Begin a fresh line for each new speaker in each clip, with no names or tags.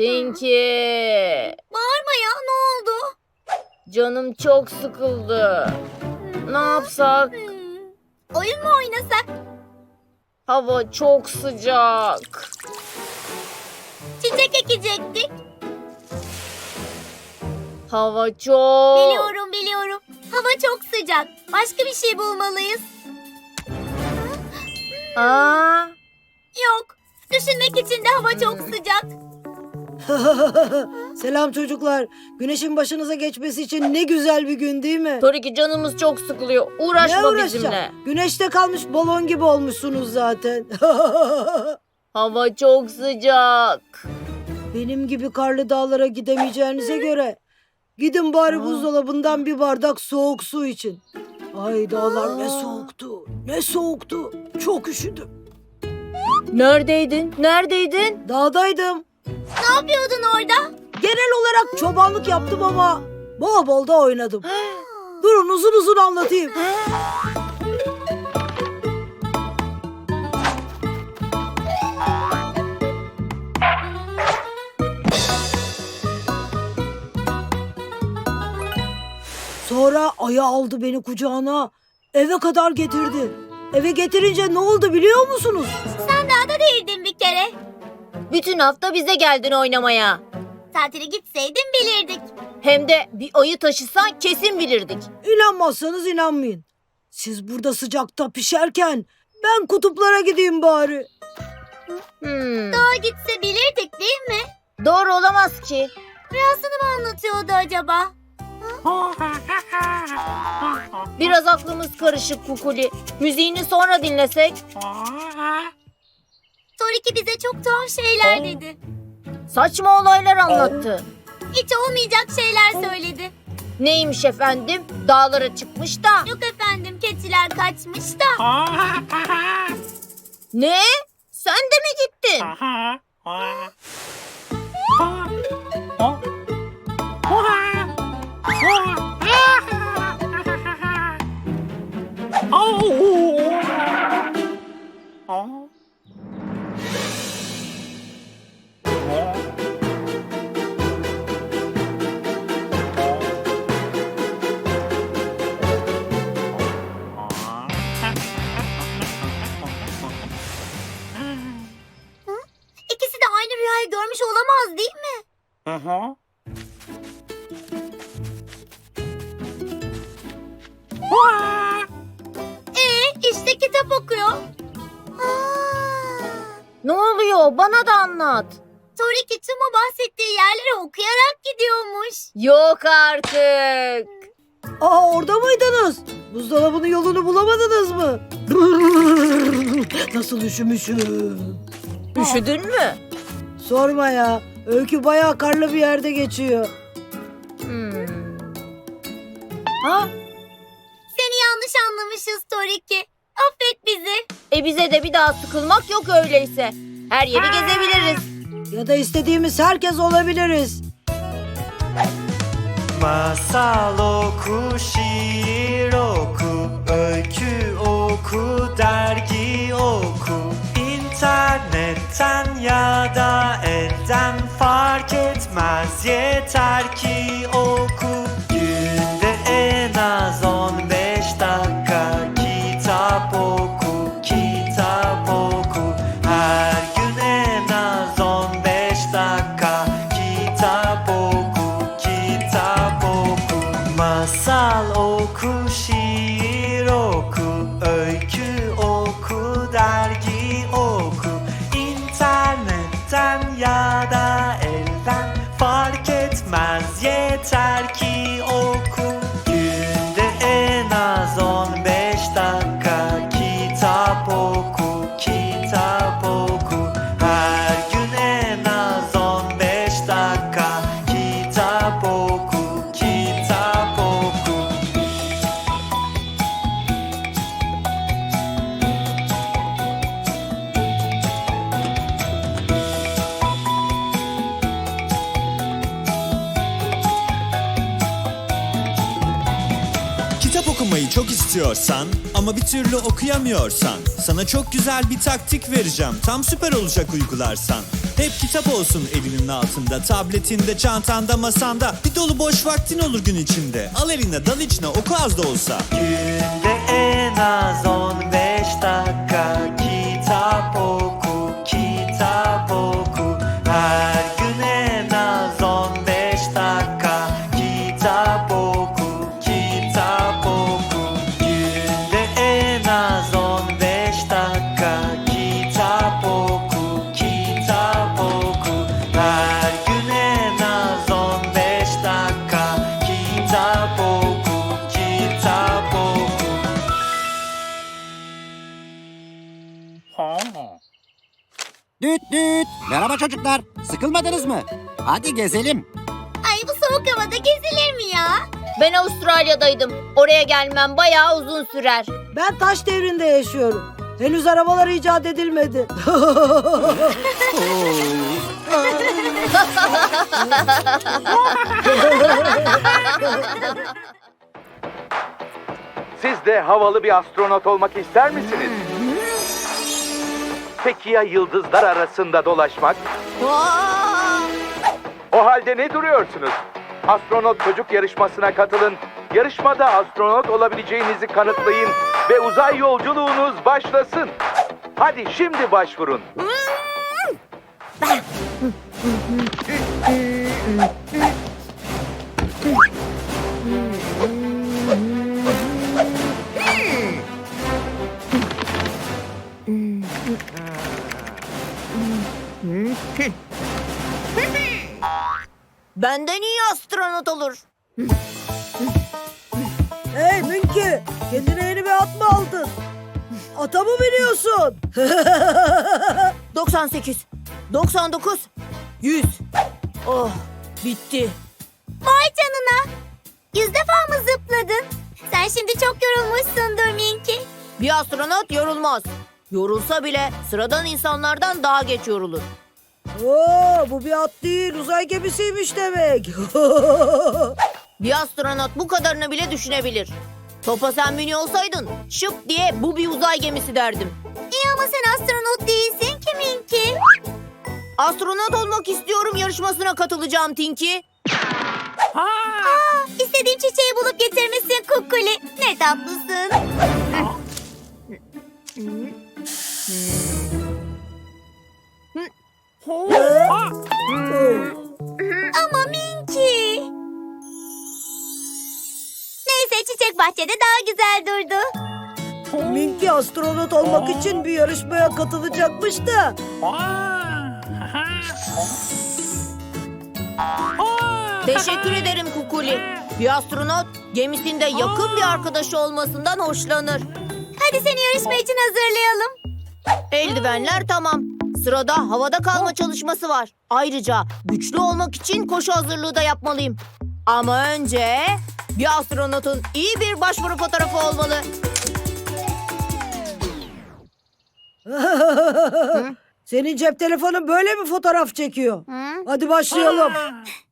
Tinky.
Bağırma ya ne oldu?
Canım çok sıkıldı. Ne yapsak?
Hmm. Oyun mu oynasak?
Hava çok sıcak.
Çiçek ekecektik.
Hava çok...
Biliyorum biliyorum. Hava çok sıcak. Başka bir şey bulmalıyız.
Aa,
Yok. Düşünmek için de hava çok sıcak.
Selam çocuklar. Güneşin başınıza geçmesi için ne güzel bir gün değil mi?
Toriki canımız çok sıkılıyor. Uğraşma
uğraşacağım?
bizimle.
Güneşte kalmış balon gibi olmuşsunuz zaten.
Hava çok sıcak.
Benim gibi karlı dağlara gidemeyeceğinize göre gidin bari buzdolabından bir bardak soğuk su için. Ay dağlar ne soğuktu. Ne soğuktu. Çok üşüdüm.
Neredeydin? Neredeydin?
Dağdaydım.
Ne yapıyordun orada?
Genel olarak çobanlık yaptım ama bol bol da oynadım. Durun uzun uzun anlatayım. Sonra ayı aldı beni kucağına. Eve kadar getirdi. Eve getirince ne oldu biliyor musunuz?
Sen dağda değildin bir kere.
Bütün hafta bize geldin oynamaya.
Tatile gitseydin bilirdik.
Hem de bir ayı taşısan kesin bilirdik.
İnanmazsanız inanmayın. Siz burada sıcakta pişerken ben kutuplara gideyim bari.
Hmm,
Dağa gitse bilirdik değil mi?
doğru olamaz ki.
Rüyasını mı anlatıyordu acaba?
Biraz aklımız karışık Kukuli. Müziğini sonra dinlesek.
Toriki bize çok tuhaf şeyler dedi.
Saçma olaylar anlattı.
Hiç olmayacak şeyler söyledi.
Neymiş efendim? Dağlara çıkmış da.
Yok efendim keçiler kaçmış da.
Ne? Sen de mi gittin?
İkisi Ee, işte kitap okuyor. Aa,
Ne oluyor? Bana da anlat.
Toriki tüm o bahsettiği yerlere okuyarak gidiyormuş.
Yok artık.
Aa orada mıydınız? Buzdolabının yolunu bulamadınız mı? Nasıl üşümüşüm.
Üşüdün mü?
Sorma ya. Öykü bayağı karlı bir yerde geçiyor.
Hmm. Ha?
Seni yanlış anlamışız Toriki. Affet bizi.
E bize de bir daha sıkılmak yok öyleyse. Her yeri gezebiliriz.
Ya da istediğimiz herkes olabiliriz.
Masal oku, şiir oku, öykü oku, dergi oku. İnternetten ya da elden fark etmez yeter ki oku.
İstiyorsan ama bir türlü okuyamıyorsan sana çok güzel bir taktik vereceğim. Tam süper olacak uygularsan. Hep kitap olsun elinin altında, tabletinde, çantanda, masanda. Bir dolu boş vaktin olur gün içinde. Al eline, dal içine, oku az da olsa.
Günde en az 15
çocuklar. Sıkılmadınız mı? Hadi gezelim.
Ay bu soğuk havada gezilir mi ya?
Ben Avustralya'daydım. Oraya gelmem bayağı uzun sürer.
Ben taş devrinde yaşıyorum. Henüz arabalar icat edilmedi.
Siz de havalı bir astronot olmak ister misiniz? Peki ya yıldızlar arasında dolaşmak? O halde ne duruyorsunuz? Astronot çocuk yarışmasına katılın. Yarışmada astronot olabileceğinizi kanıtlayın ve uzay yolculuğunuz başlasın. Hadi şimdi başvurun.
Benden iyi astronot olur.
hey Minki, kendine yeni bir at mı aldın? Ata mı biniyorsun?
98, 99, 100. Oh, bitti.
Vay canına. Yüz defa mı zıpladın? Sen şimdi çok yorulmuşsundur Minki.
Bir astronot yorulmaz. Yorulsa bile sıradan insanlardan daha geç yorulur.
Oo, bu bir at değil, uzay gemisiymiş demek.
Bir astronot bu kadarını bile düşünebilir. Topa sen biniyor olsaydın şıp diye bu bir uzay gemisi derdim.
İyi ama sen astronot değilsin ki Minki.
Astronot olmak istiyorum yarışmasına katılacağım Tinky.
Aa, istediğim çiçeği bulup getirmişsin Kukuli. Ne tatlısın. Ama Minki. Neyse çiçek bahçede daha güzel durdu.
Minki astronot olmak için bir yarışmaya katılacakmış da.
Teşekkür ederim Kukuli. Bir astronot gemisinde yakın bir arkadaşı olmasından hoşlanır.
Hadi seni yarışma için hazırlayalım.
Eldivenler tamam. Sırada havada kalma çalışması var. Ayrıca güçlü olmak için koşu hazırlığı da yapmalıyım. Ama önce bir astronotun iyi bir başvuru fotoğrafı olmalı.
Senin cep telefonun böyle mi fotoğraf çekiyor?
Hı?
Hadi başlayalım.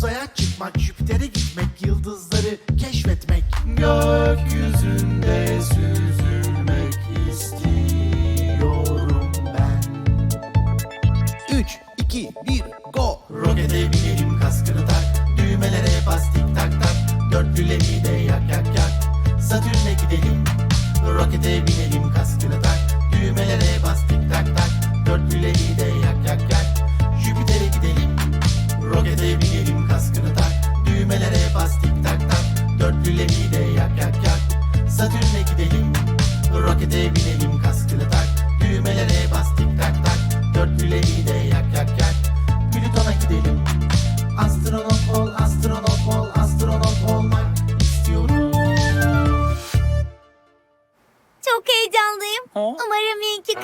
uzaya çıkmak, Jüpiter'e gitmek, yıldızları keşfetmek.
Gökyüzü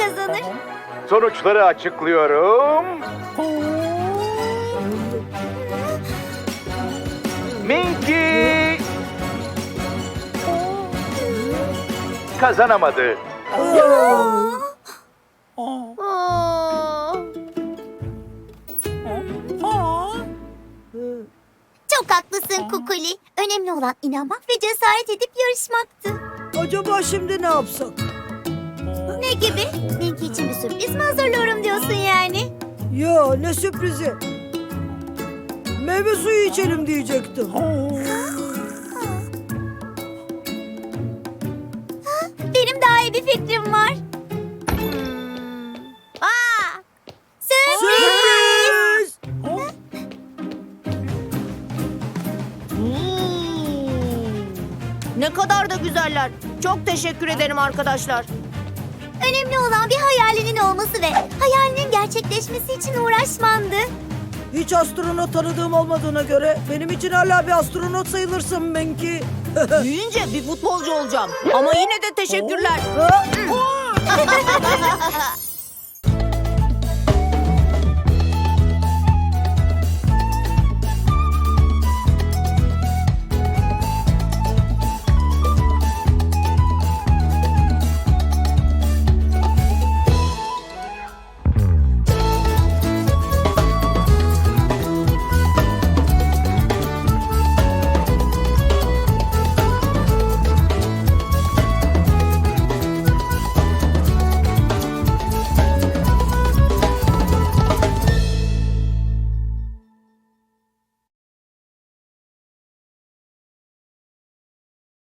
kazanır.
Sonuçları açıklıyorum. Minky kazanamadı.
Aa.
Çok haklısın Kukuli. Önemli olan inanmak ve cesaret edip yarışmaktı.
Acaba şimdi ne yapsak?
Gibi? Minky için bir sürpriz mi hazırlıyorum diyorsun yani?
Ya ne sürprizi. Meyve suyu içelim diyecektim.
Benim daha iyi bir fikrim var. Aa! Sürpriz!
Sürpriz!
Ne kadar da güzeller. Çok teşekkür ederim arkadaşlar.
Önemli olan bir hayalinin olması ve hayalinin gerçekleşmesi için uğraşmandı.
Hiç astronot tanıdığım olmadığına göre benim için hala bir astronot sayılırsın Menki.
Büyüyünce bir futbolcu olacağım. Ama yine de teşekkürler.